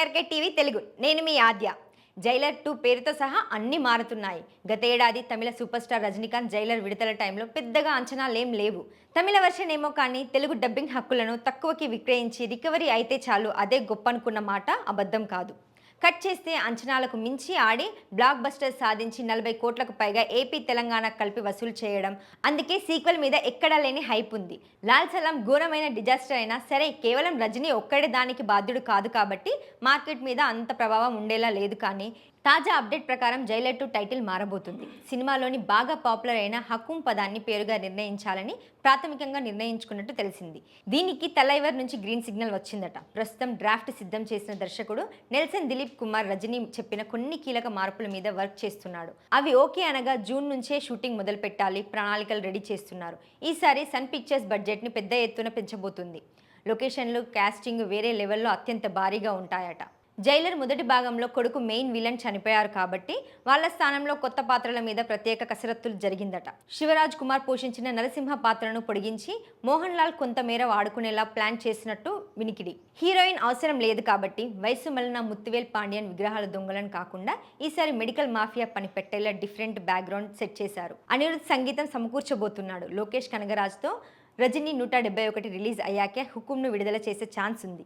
KRK TV Telugu. నేను మీ ఆద్య. Jailer two పేరుతో సహా అన్ని మారుతున్నాయి. గత ఏడాది తమిళ సూపర్ స్టార్ రజనీకాంత్ జైలర్ విడుదల టైంలో పెద్దగా అంచనాలేం లేవు. తమిళ వర్షన్ ఏమో కానీ తెలుగు డబ్బింగ్ హక్కులను తక్కువకి విక్రయించి రికవరీ అయితే చాలు. అదే గొప్ప అనుకున్న మాట అబద్ధం కాదు. కట్ చేస్తే అంచనాలకు మించి ఆడి బ్లాక్ బస్టర్ సాధించి నలభై కోట్లకు పైగా ఏపీ తెలంగాణ కలిపి వసూలు చేయడం. అందుకే సీక్వెల్ మీద ఎక్కడా లేని హైప్ ఉంది. లాల్ సలాం ఘోరమైన డిజాస్టర్ అయినా సరే కేవలం రజనీ ఒక్కడే దానికి బాధ్యుడు కాదు కాబట్టి మార్కెట్ మీద అంత ప్రభావం ఉండేలా లేదు కానీ తాజా అప్డేట్ ప్రకారం జైలర్ టూ టైటిల్ మారబోతుంది. సినిమాలోని బాగా పాపులర్ అయిన హకుం పదాన్ని పేరుగా నిర్ణయించాలని ప్రాథమికంగా నిర్ణయించుకున్నట్టు తెలిసింది. దీనికి తలైవర్ నుంచి గ్రీన్ సిగ్నల్ వచ్చిందట. ప్రస్తుతం డ్రాఫ్ట్ సిద్ధం చేసిన దర్శకుడు నెల్సన్ దిలీప్ కుమార్ రజనీ చెప్పిన కొన్ని కీలక మార్పుల మీద వర్క్ చేస్తున్నాడు. అవి ఓకే అనగా జూన్ నుంచే షూటింగ్ మొదలు పెట్టాలి ప్రణాళికలు రెడీ చేస్తున్నారు. ఈసారి సన్ పిక్చర్స్ బడ్జెట్ని పెద్ద ఎత్తున పెంచబోతుంది. లొకేషన్లు క్యాస్టింగ్ వేరే లెవెల్లో అత్యంత భారీగా ఉంటాయట. జైలర్ మొదటి భాగంలో కొడుకు మెయిన్ విలన్ చనిపోయారు కాబట్టి వాళ్ళ స్థానంలో కొత్త పాత్రల మీద ప్రత్యేక కసరత్తులు జరిగిందట. శివరాజ్ కుమార్ పోషించిన నరసింహ పాత్రను పొడిగించి మోహన్ లాల్ కొంతమేర వాడుకునేలా ప్లాన్ చేసినట్టు వినికిడి. హీరోయిన్ అవసరం లేదు కాబట్టి వయసు మలిన ముత్తువేల్ పాండ్యన్ విగ్రహాల దొంగలను కాకుండా ఈసారి మెడికల్ మాఫియా పని పెట్టేలా డిఫరెంట్ బ్యాక్గ్రౌండ్ సెట్ చేశారు. అనిరుద్ సంగీతం సమకూర్చబోతున్నాడు. లోకేష్ కనగరాజ్తో రజనీ నూట డెబ్బై ఒకటి రిలీజ్ అయ్యాకే హుకుంను విడుదల చేసే ఛాన్స్ ఉంది.